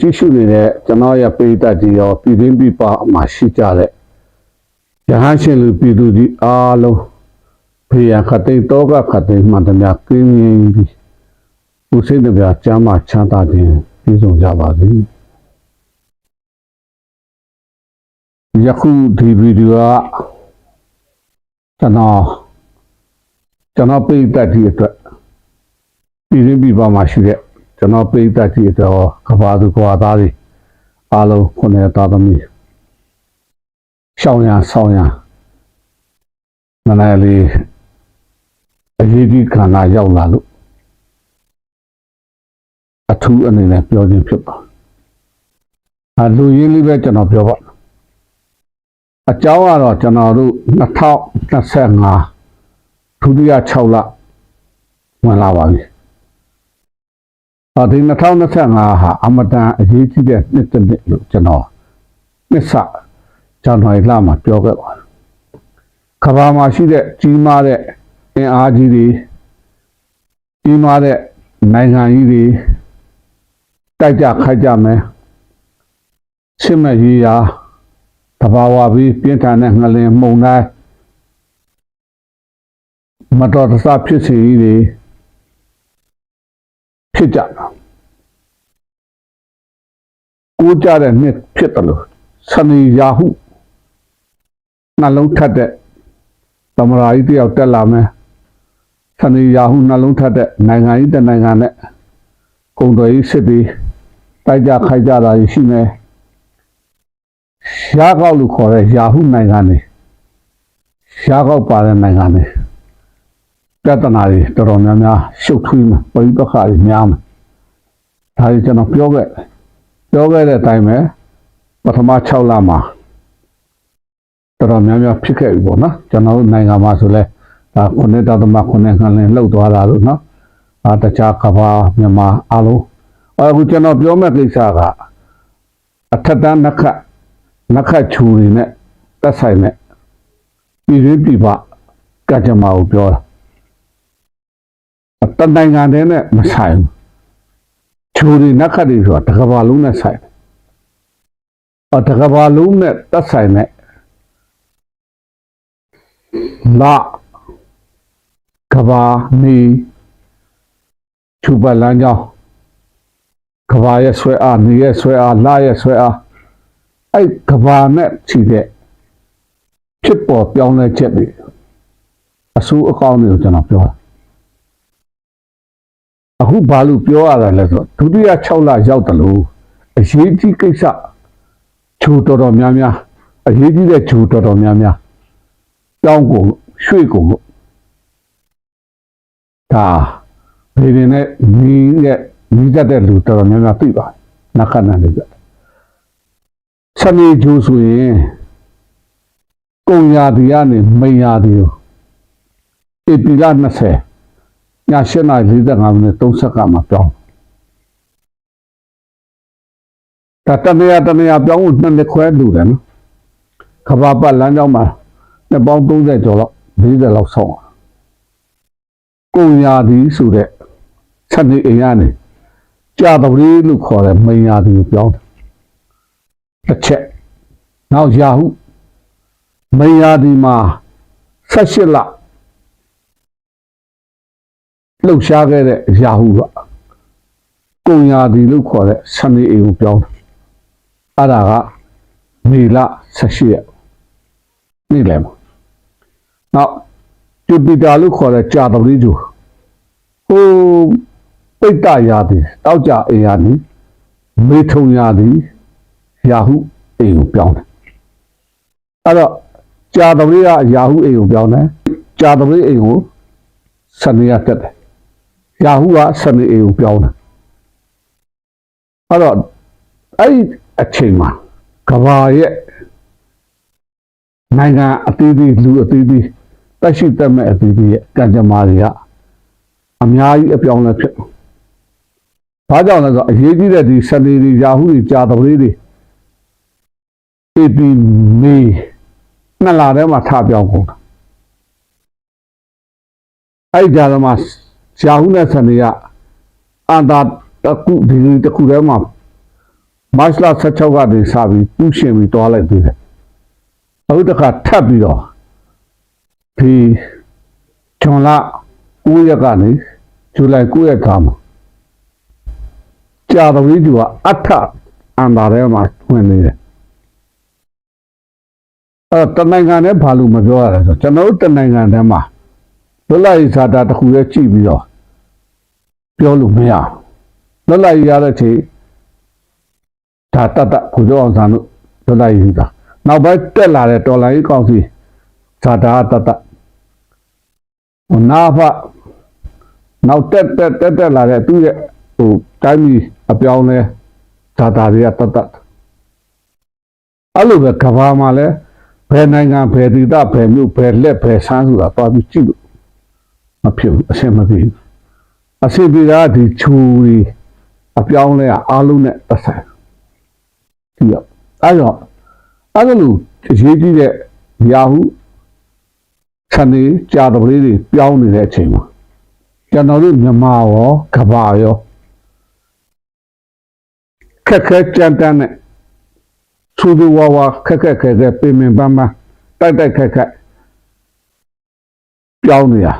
ကြည့်ရှုနေတဲ့ကျွန်တော်ရဲ့ပရိသတ်ကြီးရောပြည်တွင်းပြည်ပမှာရှိကြတဲ့ရဟန်းရှင်လူပြည်သူကြီးအားလုံးဖေရခတိတ်တောကခတိတ်မှန်သမျှကင်းငြိမ်းပြီးဦးစိတ်တပြားကျမ်းမာချမ်းသာခြင်းပြည့်စုံကြပါစေယခုဒီဗီဒီယိုကကျွန်တော်ကျွန်တော်ပရိသတ်ကြီးအတွက်ပြည်တွင်းပြည်ပမှာရှိတဲ့ ကျွန်တော်ပရိသတ်ကြီးအတွက်ရောကဘာသူကဘာသားတွေအားလုံးခုနှစ်သားသမီးရှောင်းရဆောင်းရမနေ့လေးအရေးကြီးခန္ဓာရောက်လာလို့အထူးအနေနဲ့ပြောခြင်းဖြစ်ပါအလူရင်းလေးပဲကျွန်တော်ပြောပါအကြောင်းကတော့ကျွန်တော်တို့2025ဒုတိယ6လဝင်လာပါပြီ။ အော်ဒီ2025ဟာအမတန်အရေးကြီးတဲ့နှစ်တစ်နှစ်လို့ကျွန်တော်နှစ်ဆကျွန်တော်လာမှာပြောခဲ့ပါတယ်။ကမ္ဘာမှာရှိတဲ့ကြီးမားတဲ့အင်အားကြီးတွေကြီးမားတဲ့နိုင်ငံကြီးတွေတိုက်ကြခိုက်ကြမယ်။ရှင်းမဲ့ရေးရာတဘာဝပြီးပြင်းထန်တဲ့ငလင်မှုန်တိုင်းမတော်တဆဖြစ်စီကြီးတွေ ဖြစ်ကြတာကိုးကြတဲ့နှစ်ဖြစ်တယ်လို့စနေယာဟုနှလုံးထက်တဲ့သမရာကြီးတယောက်တက်လာမယ်စနေယာဟုနှလုံးထက်တဲ့နိုင်ငံကြီးတစ်နိုင်ငံနဲ့ကုံတော်ကြီးစစ်ပြီးတိုက်ကြခိုက်ကြတာရှိမယ်ရှားကောက်လို့ခေါ်တဲ့ယာဟုနိုင်ငံတွေရှားကောက်ပါတဲ့နိုင်ငံတွေ ပြဿနာတွေတော်တော်များများရှုပ်ထွေးမှာပရိပက္ခတွေများမှာဒါကြီးကျွန်တော်ပြောခဲ့ပြောခဲ့တဲ့အတိုင်းပဲပထမ6လမှာတော်တော်များများဖြစ်ခဲ့ပြီပေါ့နော်ကျွန်တော်တို့နိုင်ငံမှာဆိုလဲဒါခုနှစ်တော်သမခုနှစ်ခန်းလင်းလှုပ်သွားတာလို့နော်အာတခြားကဘာမြန်မာအားလုံးအခုကျွန်တော်ပြောမဲ့ကိစ္စကအထက်တန်းနှစ်ခတ်နှစ်ခတ်ချူတွေနဲ့တက်ဆိုင်နဲ့ပြည်ရင်းပြည်ပကကြမ္မာကိုပြောတာ တနိုင်ငံတည်းနဲ့မဆိုင်ဘူးချိုးတွေနက်ခတ်တွေဆိုတာတစ်ကမ္ဘာလုံးနဲ့ဆိုင်တယ်။အော်တစ်ကမ္ဘာလုံးနဲ့သက်ဆိုင်တဲ့လာကဘာနေချူပလန်းကြောင်းကဘာရဲ့ဆွဲအားနေရဲ့ဆွဲအားလာရဲ့ဆွဲအားအဲ့ကဘာနဲ့ချီတဲ့ဖြစ်ပေါ်ပြောင်းလဲချက်တွေအဆူအကောင်းတွေကိုကျွန်တော်ပြောတာ အခုဘာလို့ပြောရတာလဲဆိုတော့ဒုတိယ6လရောက်တယ်လို့အရေးကြီးကိစ္စဂျူတော်တော်များများအရေးကြီးတဲ့ဂျူတော်တော်များများတောင်းကုန်ရွှေ့ကုန်လို့ဒါဒီဒီနဲ့ညီရဲ့ညီတတ်တဲ့လူတော်တော်များများသိပါတယ်နခဏလေးပြစနေဂျူဆိုရင်ကုံရာဒီကနေမိန်ရာဒီကိုဧပြီလ20 ည7နာရီ45မိနစ်3စက္ကန့်မှာပြောင်းဒါတနေရတနေရပြောင်းဖို့နှစ်နှစ်ခွဲလူတယ်နော်ခဘာပတ်လမ်းကြောင်းမှာနှစ်ပေါင်း30ကျော်လောက်40လောက်ဆောင်းအောင်ကုံရာဒီဆိုတဲ့ဆက်နေအိမ်ကနေကြာတပရီလို့ခေါ်တဲ့မိန်ရာဒီကိုပြောင်းတယ်တစ်ချက်နောက်ယာဟုမိန်ရာဒီမှာ18လ လှုပ်ရှားခဲ့တဲ့ယာဟုကကုံရာဒီလို့ခေါ်တဲ့ဆန်နေအိမ်ကိုပြောင်းတယ်အဲ့ဒါကမေလ18ရက်နေ့လယ်မှာနောက်ဂျူပီတာလို့ခေါ်တဲ့ကြာတပလေးဂျူဟိုပိတ္တရာဒီတောက်ကြအိမ်ရာဒီမေထုံရာဒီယာဟုအိမ်ကိုပြောင်းတယ်အဲ့တော့ကြာတပလေးကယာဟုအိမ်ကိုပြောင်းတယ်ကြာတပလေးအိမ်ကိုဆန်နေရတက်တယ် ယာဟုကစနေအေကိုပြောင်းတယ်အဲ့တော့အဲ့ဒီအချိန်မှာကဘာရဲ့နိုင်ငံအသီးသီးလူအသီးသီးတက်ရှိတက်မဲ့အသီးသီးရဲ့ကံကြမ္မာတွေကအများကြီးအပြောင်းလဲဖြစ်ဘာကြောင့်လဲဆိုတော့အရေးကြီးတဲ့ဒီစနေတွေယာဟုတွေကြာတပလေးတွေအေပီမေနှစ်လထဲမှာထပြောင်းကုန်တာအဲ့ဒီကြာတော့မှ ရှာဟုနဲ့ဆန်တွေကအန္တာတခုဒီတခုထဲမှာမတ်လ16ကနေစပြီးပူးရှင်ပြီးတွားလိုက်သေးတယ်အခုတစ်ခါထပ်ပြီးတော့ဒီဂျွန်လ9ရက်ကနေဇူလိုင်9ရက်ခါမှာကြာတော်ကြီးကအထအန္တာထဲမှာဝင်နေတယ်အဲ့တော့တနိုင်ငံနဲ့ဘာလို့မပြောရလဲဆိုတော့ကျွန်တော်တို့တနိုင်ငံထဲမှာလွတ်လပ်ရေးဇာတာတစ်ခုရဲ့ကြည့်ပြီးတော့ ပြောလို့မရဘူးလွတ်လပ်ရေးရတဲ့ချိန်ဒါတတ်တတ်ကိုကျော်အောင်ဆန်းတို့လွတ်လပ်ရေးတာနောက်ပိုင်းတက်လာတဲ့တော်လိုင်းကောင်စီဇာတာတတ်တတ်ဟိုနာဖနောက်တက်တက်တက်တက်လာတဲ့သူ့ရဲ့ဟိုတိုင်းပြည်အပြောင်းလဲဇာတာတွေကတတ်တတ်အဲ့လိုပဲကဘာမှာလဲဘယ်နိုင်ငံဘယ်ဒေသဘယ်မြို့ဘယ်လက်ဘယ်ဆန်းဆိုတာသွားပြီးကြည့်လို့မဖြစ်ဘူးအဆင်မပြေဘူး အဆင်ပြေတာကဒီချူရီအပြောင်းလဲကအားလုံးနဲ့သက်ဆိုင်ဒီတော့အဲ့တော့အဲ့လိုအရေးကြီးတဲ့ရာဟုဆန်နေကြာတပလေးတွေပြောင်းနေတဲ့အချိန်မှာကျွန်တော်တို့မြန်မာရောကမ္ဘာရောခက်ခဲကြမ်းတမ်းတဲ့သူသူဝါဝါခက်ခက်ခဲခဲပင်ပင်ပန်းပန်းတိုက်တိုက်ခက်ခက်ပြောင်းနေတာ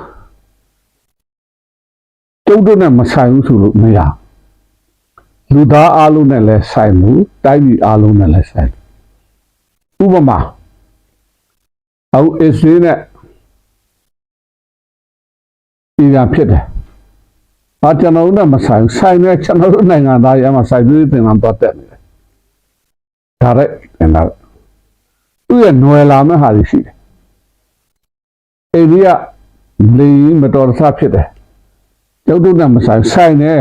ကျုပ်တို့နဲ့မဆိုင်ဘူးဆိုလို့မရဘူးလူသားအားလုံးနဲ့လည်းဆိုင်မှုတိုင်းပြည်အားလုံးနဲ့လည်းဆိုင်ဥပမာအခုအစ္စရေးနဲ့အီရန်ဖြစ်တယ်။အာကျွန်တော်တို့နဲ့မဆိုင်ဘူးဆိုင်နဲ့ကျွန်တော်တို့နိုင်ငံသားရမှာဆိုင်ပြီးတင်လာတော့တက်နေတယ်။ဒါရက်တင်လာသူ့ရဲ့နွယ်လာမဲ့ဟာတွေရှိတယ်။အိန္ဒိယလေမတော်တဆဖြစ်တယ်။ ကျုပ်တို့နဲ့မဆိုင်ဆိုင်နဲ့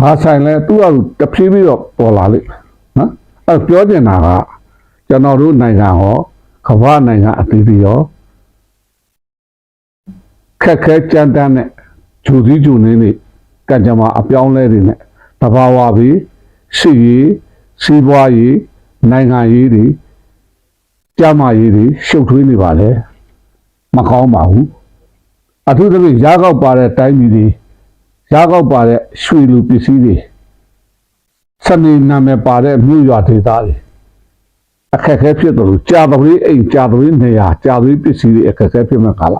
ဘာဆိုင်လဲသူ့အတူတဖြည်းဖြည်းတော့ပေါ်လာလိမ့်မယ်နော်။အဲပြောချင်တာကကျွန်တော်တို့နိုင်ငံဟောကမ္ဘာနိုင်ငံအသီးသီးရောခက်ခဲကြမ်းတမ်းတဲ့ဂျူစည်းဂျူနေနေကံကြမ္မာအပြောင်းလဲတွေနဲ့တဘာဝပြီးရှိရေးစီးပွားရေးနိုင်ငံရေးတွေကြမ်းမာရေးတွေရှုပ်ထွေးနေပါလေမကောင်းပါဘူး အထူးသဖြင့်ရားကောက်ပါတဲ့တိုင်းပြည်တွေရားကောက်ပါတဲ့ရွှေလူပစ္စည်းတွေစနေနာမည်ပါတဲ့မြို့ရွာဒေသတွေအခက်အခဲဖြစ်တယ်လို့ကြာပရိအိမ်ကြာပရိနေရာကြာပရိပစ္စည်းတွေအခက်အခဲဖြစ်မဲ့ကာလ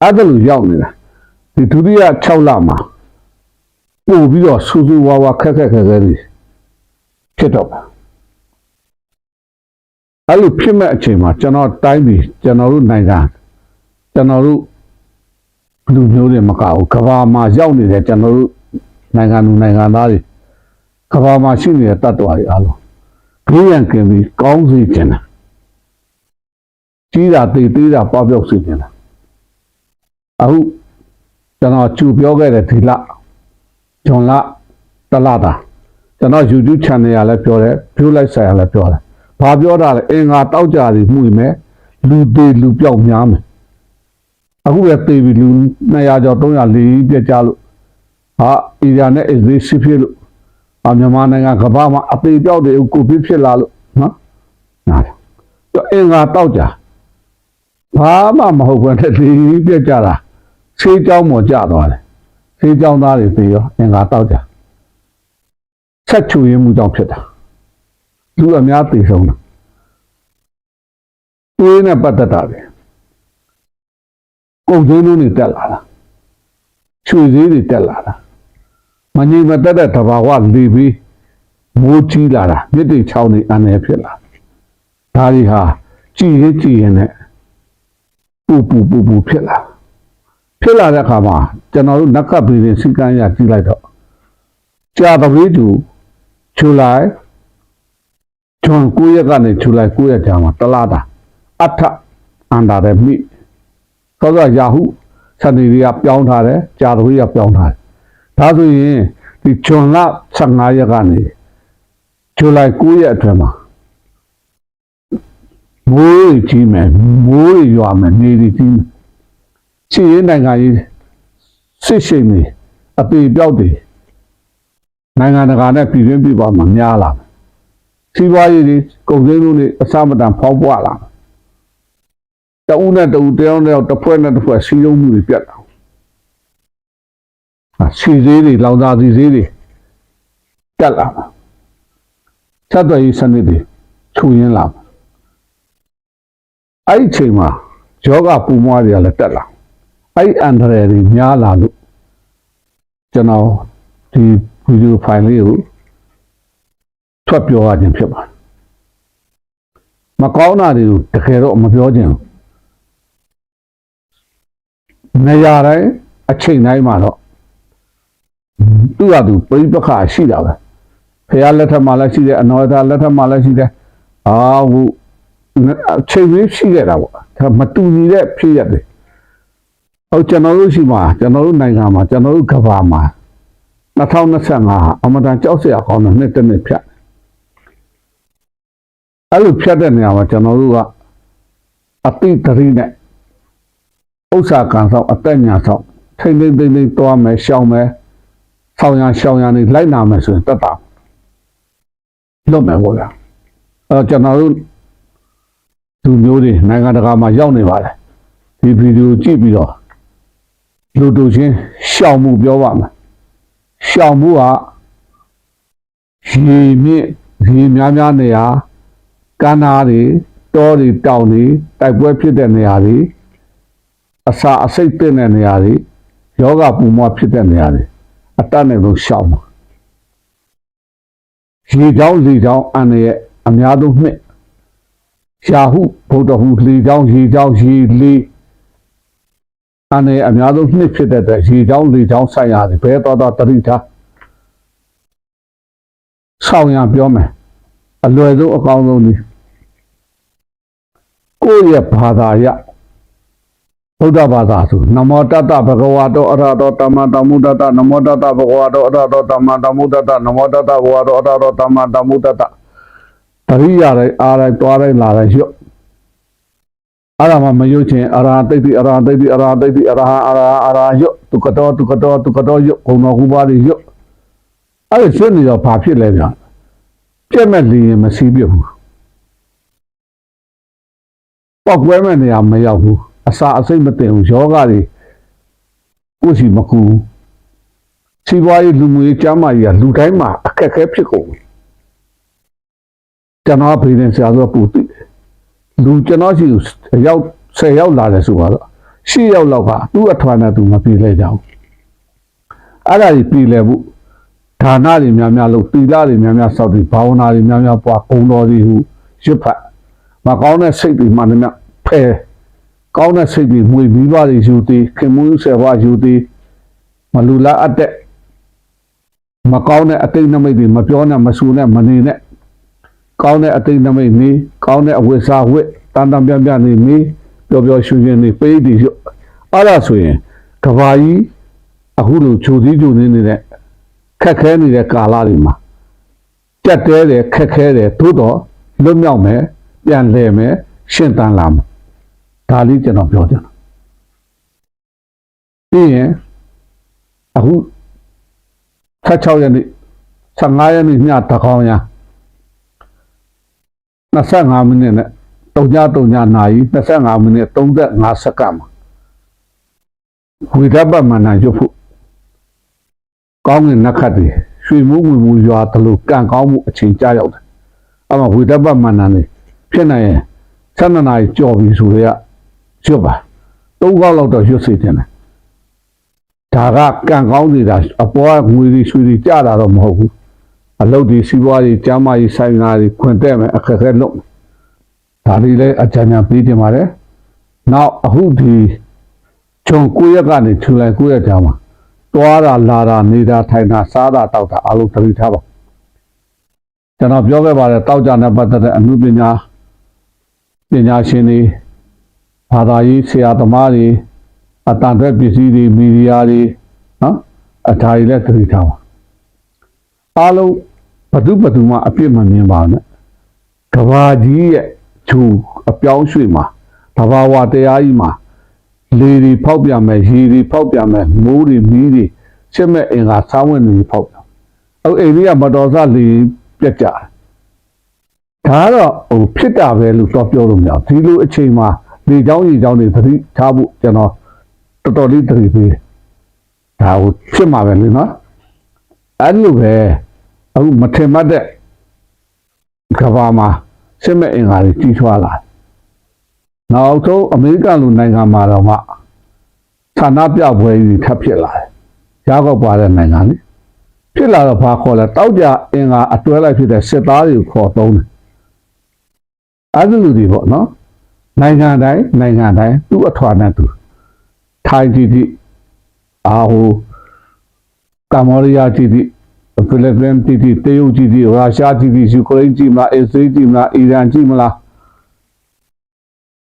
အဲ့ဒါလိုရောက်နေတာဒီဒုတိယ6လမှာပို့ပြီးတော့စူးစူးဝါဝါခက်ခက်ခက်ခဲတွေဖြစ်တော့ပါအဲ့လိုဖြစ်မဲ့အချိန်မှာကျွန်တော်တိုင်းပြည်ကျွန်တော်တို့နိုင်ငံ ကျွန်တော်တို့လူမျိုးတွေမကဘူးကဘာမှာရောက်နေတဲ့ကျွန်တော်တို့နိုင်ငံလူနိုင်ငံသားတွေကဘာမှာရှိနေတဲ့တတ်တော်တွေအားလုံးဘေးရန်ကင်ပြီးကောင်းစေချင်တာကြီးတာသိသေးတာပေါပြောက်စေချင်တာအခုကျွန်တော်ကျူပြောခဲ့တဲ့ဒီလဂျွန်လတလတာကျွန်တော် YouTube channel ရလည်းပြောတယ်ဖြိုးလိုက်ဆိုင်ရလည်းပြောတယ်ဘာပြောတာလဲအင်္ဂါတောက်ကြပြီးမှုမယ်လူသေးလူပြောက်များမယ် အခုပဲသေပြီလူ200ကျော်300လေးပြက်ကြလို့ဟာအီရန်နဲ့အစ္စရေးစစ်ဖြစ်လို့အမြန်မာနိုင်ငံကမ္ဘာမှာအသေးပြောက်တွေကိုဗစ်ဖြစ်လာလို့နော်နားတယ်အင်္ဂါတောက်ကြဘာမှမဟုတ်ဘဲနဲ့လေးပြက်ကြတာဆေးကြောင်းပေါ်ကြသွားတယ်ဆေးကြောင်းသားတွေပြီးရောအင်္ဂါတောက်ကြဆက်ချူရင်မှုကြောင့်ဖြစ်တာလူအများသိဆုံးတာတွေးနဲ့ပတ်သက်တာပဲ ကုန်စည်လုံးတွေတက်လာတာချွေစည်းတွေတက်လာတာမငြိမ်မသက်တဲ့တဘာဝလေပြီးမိုးကြီးလာတာမြစ်တွေချောင်းတွေအနယ်ဖြစ်လာဒါတွေဟာကြည်ရင်ကြည်ရင်နဲ့ပူပူပူပူဖြစ်လာဖြစ်လာတဲ့အခါမှာကျွန်တော်တို့နက်ကပ်ပြီးရင်စီကန်းရကြည့်လိုက်တော့ကြာတပည့်သူဇူလိုင်ဂျွန်9ရက်ကနေဇူလိုင်9ရက်ကြာမှာတလားတာအထအန္တာရမိ သောသောယာဟုစနေတွေကပြောင်းထားတယ်ကြာတပည့်ကပြောင်းထားတယ်ဒါဆိုရင်ဒီဂျွန်လ15ရက်ကနေဇူလိုင်9ရက်အတွင်းမှာမိုးကြီးမယ်မိုးရွာမယ်နေကြီးမယ်ချီရင်နိုင်ငံကြီးစစ်ရှိန်နေအပေပြောက်တွေနိုင်ငံတကာနဲ့ပြည်တွင်းပြည်ပမှာများလာမယ်စီးပွားရေးတွေကုန်စည်မှုတွေအစမတန်ဖောက်ပွားလာမယ် တအုပ်နဲ့တအုပ်တယောက်နဲ့တစ်ဖွဲ့နဲ့တစ်ဖွဲ့စီးလုံးမှုတွေပြတ်တာဟာစီစည်းတွေလောင်စာစီစည်းတွေတက်လာမှာဆက်သွယ်ရေးစနစ်တွေချူရင်းလာမှာအဲ့ဒီအချိန်မှာယောဂပူမွားတွေကလည်းတက်လာအဲ့ဒီအန်ဒရယ်တွေများလာလို့ကျွန်တော်ဒီဗီဒီယိုဖိုင်လေးကိုထွက်ပြောရခြင်းဖြစ်ပါတယ်မကောင်းတာတွေကိုတကယ်တော့မပြောခြင်းဘူး နေရာတိုင်းအချိန်တိုင်းမှာတော့သူ့ဟာသူပြိပခါရှိတာပဲဖះလက်ထက်မှာလည်းရှိတယ်အနောဒလက်ထက်မှာလည်းရှိတယ်အာဟိုအချိန်လေးရှိခဲ့တာပေါ့ဒါမတူညီတဲ့ဖြစ်ရတယ်ဟုတ်ကျွန်တော်တို့ရှိမှာကျွန်တော်တို့နိုင်ငံမှာကျွန်တော်တို့ကဘာမှာ2025ဟာအမတန်ကြောက်စရာကောင်းတဲ့နှစ်တစ်နှစ်ဖြတ်အဲ့လိုဖြတ်တဲ့နေရာမှာကျွန်တော်တို့ကအတိတ်တရီနဲ့ ဥစ္စာကံဆောင်အသက်ညာဆောင်ထိမ့်ထိမ့်သိမ့်သိမ့်တွားမယ်ရှောင်းမယ်ဆောင်ရရှောင်းရနေလိုက်နာမယ်ဆိုရင်တက်တာလွတ်မယ်ပေါ့ဗျာအဲတော့ကျွန်တော်တို့သူမျိုးတွေနိုင်ငံတကာမှာရောက်နေပါတယ်ဒီဗီဒီယိုကြည့်ပြီးတော့လူတို့ချင်းရှောင်မှုပြောပါမယ်ရှောင်မှုကရေမြင့်ရေများများနေရာကမ်းနားတွေတောတွေတောင်တွေတိုက်ပွဲဖြစ်တဲ့နေရာတွေ အစာအစိတ်တဲ့နေရာတွေယောဂပူမွားဖြစ်တဲ့နေရာတွေအတတ်နဲ့လို့ရှောင်ပါရေချောင်းလေချောင်းအန်ရဲ့အများဆုံးနှစ်ရှာဟုဗုဒ္ဓဟူလေချောင်းရေချောင်းရေလေအန်ရဲ့အများဆုံးနှစ်ဖြစ်တဲ့အတွက်ရေချောင်းလေချောင်းဆိုင်ရာတွေဘဲတော်တော်တတိထားဆောင်ရပြောမယ်အလွယ်ဆုံးအကောင်းဆုံးဒီကိုယ့်ရဲ့ဘာသာရ ဗုဒ္ဓဘာသာဆိုနမောတတ္တဘဂဝါတောအရဟတောသမ္မာသမ္ဗုဒ္ဓတ္တနမောတတ္တဘဂဝါတောအရဟတောသမ္မာသမ္ဗုဒ္ဓတ္တနမောတတ္တဘဂဝါတောအရဟတောသမ္မာသမ္ဗုဒ္ဓတ္တတရိယာတိုင်းအားတိုင်းတွားတိုင်းလာတိုင်းရွတ်အဲ့ဒါမှမရွတ်ချင်းအရဟတိတ်တိအရဟတိတ်တိအရဟတိတ်တိအရဟအရဟအရဟရွတ်သူကတော်သူကတော်သူကတော်ရွတ်ဘုံတော်ကူပါတွေရွတ်အဲ့ဒါရွတ်နေတော့ဘာဖြစ်လဲဗျာပြက်မဲ့လီရင်မစီးပြတ်ဘူးပောက်ကွဲမဲ့နေရာမရောက်ဘူး အစာအစိတ်မတင်ဘူးယောဂတွေကိုယ်စီမကူစီးပွားရေးလူမှုရေးကျန်းမာရေးကလူတိုင်းမှာအခက်အခဲဖြစ်ကုန်ပြီကျွန်တော်ဖေးနေဆရာဆိုပူတိလူကျွန်တော်ရှိရောက်10ရောက်လာတယ်ဆိုတော့10ရောက်လောက်ကသူ့အထွာနဲ့သူမပြေလဲကြဘူးအဲ့ဒါကြီးပြေလဲဖို့ဒါနတွေများများလို့သီလတွေများများစောက်ပြီးဘာဝနာတွေများများပွားဂုဏ်တော်တွေဟုရွတ်ဖတ်မကောင်းတဲ့စိတ်တွေမှလည်းဖယ် ကောင်းတဲ့စိတ်တွေမွေပြီးပါတွေယူသေးခင်မွေးဆယ်ဘွားယူသေးမလူလားအပ်တဲ့မကောင်းတဲ့အတိတ်နမိတ်တွေမပြောနဲ့မဆူနဲ့မနေနဲ့ကောင်းတဲ့အတိတ်နမိတ်နေကောင်းတဲ့အဝိစားဝိတန်တန်ပြပြနေနေပျော်ပျော်ရွှင်ရွှင်နေပေးတည်ရွအဲ့ဒါဆိုရင်ကဘာကြီးအခုလိုခြုံစည်းခြုံနေနေတဲ့ခက်ခဲနေတဲ့ကာလတွေမှာကြက်တဲတယ်ခက်ခဲတယ်သို့တော့လွတ်မြောက်မယ်ပြန်လဲမယ်ရှင်းတန်းလာမယ် ဒါလေးကျွန်တော်ပြောချင်တာပြီးရင်အခု16ရက်နေ့15ရက်နေ့ညတကောင်းရ25မိနစ်နဲ့တုံညတုံညနာရီ25မိနစ်35စက္ကန့်မှာဝိဒပမဏရွတ်ဖို့ကောင်းကင်နက္ခတ်တွေရွှေမိုးဝင်မှုရွာတလို့ကံကောင်းမှုအချိန်ကြာရောက်တယ်အဲ့မှာဝိဒပမဏနေဖြစ်နိုင်ရင်7နာရီကြော်ပြီဆိုတော့ ရွတ်ပါသုံးကောက်လောက်တော့ရွတ်စေတယ်ဒါကကံကောင်းနေတာအပေါ်ကငွေတွေရွှေတွေကြတာတော့မဟုတ်ဘူးအလုပ်တွေစီးပွားတွေကျမ်းမာရေးဆိုင်ရာတွေခွင့်တဲ့မယ်အခက်အခဲလုပ်ဒါလေးလည်းအကြံဉာဏ်ပေးတင်ပါတယ်နောက်အခုဒီခြုံကိုရက်ကနေထူလိုက်ကိုရက်ကြောင်းမှာတွားတာလာတာနေတာထိုင်တာစားတာတောက်တာအလုံးသတိထားပါကျွန်တော်ပြောခဲ့ပါတယ်တောက်ကြနဲ့ပတ်သက်တဲ့အမှုပညာပညာရှင်တွေ ဘာသာရေးဆရာသမားတွေအတန်တဲ့ပစ္စည်းတွေမီဒီယာတွေနော်အထာတွေလည်းသတိထားပါအားလုံးဘသူဘသူမှအပြစ်မမြင်ပါနဲ့ကဘာကြီးရဲ့ဂျူအပြောင်းရွှေ့မှာတဘာဝတရားကြီးမှာလေတွေဖောက်ပြန်မယ်ရေတွေဖောက်ပြန်မယ်မိုးတွေမီးတွေချစ်မဲ့အင်္ဂါစောင်းဝင်တွေဖောက်ပြန်အဲ့အိန္ဒိယမတော်စလေပြက်ကြတယ်ဒါကတော့ဟိုဖြစ်တာပဲလို့တော့ပြောလို့မရဘူးဒီလိုအချိန်မှာ ဒီเจ้าကြီးเจ้าတွေသတိထားဖို့ကျွန်တော်တော်တော်လေးသတိပေးတယ်ဒါကိုဖြစ်မှာပဲလေနော်အဲ့လိုပဲ အခုမထင်မှတ်တဲ့ကမ္ဘာမှာစစ်မဲ့အင်္ဂါတွေကြီးထွားလာတယ်နောက်ဆုံးအမေရိကန်လူနိုင်ငံမှာတော့မှဌာနပြပွဲကြီးထပ်ဖြစ်လာတယ်ရောက်ောက်ပါတဲ့နိုင်ငံလေဖြစ်လာတော့ဘာခေါ်လဲတောက်ကြအင်္ဂါအတွဲလိုက်ဖြစ်တဲ့စစ်သားတွေကိုခေါ်သုံးတယ်အဲ့ဒီလူတွေပေါ့နော် နိုင်ငံတိုင်းနိုင်ငံတိုင်းသူ့အထွာနဲ့သူထိုင်းကြည့်ကြည့်အာဟိုကမ္ဘောဒီးယားကြည့်ကြည့်ဖိလစ်ပင်းကြည့်ကြည့်တရုတ်ကြည့်ကြည့်ရုရှားကြည့်ကြည့်ယူကရိန်းကြည့်မလားအစ္စရေးကြည့်မလားအီရန်ကြည့်မလား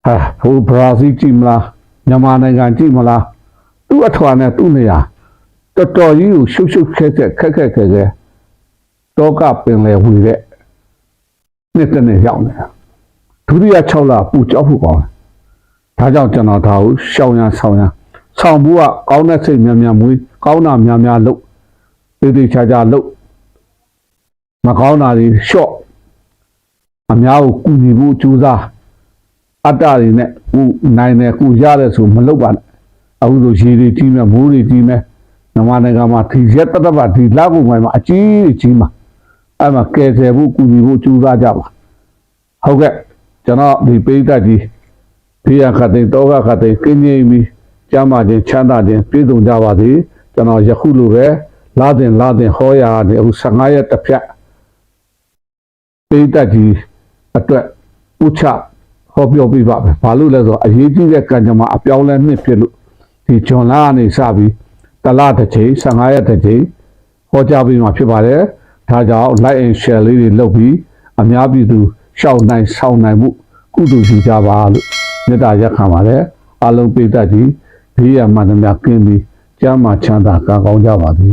ဟာဟိုဘရာဇီးကြည့်မလားမြန်မာနိုင်ငံကြည့်မလားသူ့အထွာနဲ့သူ့နေရာတော်တော်ကြီးကိုရှုပ်ရှုပ်ခက်ခက်ခက်ခက်ခက်ခက်တောကပင်လေဝင်တဲ့နှစ်တစ်နှစ်ရောက်နေတာ ဒုတိယ6လပူကြောက်ဖို့ကောင်းတယ်ဒါကြောင့်ကျွန်တော်ဒါကိုရှောင်ရဆောင်ရဆောင်ဘူးကကောင်းတဲ့စိတ်များများမွေးကောင်းတာများများလုပ်တေးသေးချာချာလုပ်မကောင်းတာတွေရှော့အများကိုကူညီဖို့ကြိုးစားအတ္တတွေနဲ့ကူနိုင်တယ်ကူရတယ်ဆိုမလုပ်ပါနဲ့အခုလိုရေတွေကြီးမဲ့မိုးတွေကြီးမဲ့မြန်မာနိုင်ငံမှာဒီရက်တသက်ပါဒီလောက်ကုန်ပိုင်းမှာအကြီးအကြီးမှာအဲ့မှာကယ်ဆယ်ဖို့ကူညီဖို့ကြိုးစားကြပါဟုတ်ကဲ့ ကျွန်တော်ဒီပိဋကကြီးဖေးရခတ်တဲ့တောကခတ်တဲ့ကင်းငိမ့်ပြီးကျမ်းမာခြင်းချမ်းသာခြင်းပြည့်စုံကြပါစေကျွန်တော်ယခုလိုပဲလာတင်လာတင်ဟောရာတဲ့အခု15ရက်တစ်ဖြတ်ပိဋကကြီးအတွက်ဥချဟောပြောပြပါမယ်ဘာလို့လဲဆိုတော့အရေးကြီးတဲ့ကံကြမ္မာအပြောင်းလဲနှစ်ဖြစ်လို့ဒီဂျွန်လာကနေစပြီးတလတစ်ချိန်15ရက်တစ်ချိန်ဟောကြားပြီးမှဖြစ်ပါတယ်ဒါကြောင့် like and share လေးတွေလုပ်ပြီးအများပြည်သူ ရှောက်နိုင်ဆောင်နိုင်မှုကုသိုလ်ရှိကြပါလို့မေတ္တာရက်ခံပါတယ်အလုံးပိဋကကြီးဘေးရမှန်သမျှကင်းပြီးကျမ်းမာချမ်းသာကံကောင်းကြပါစေ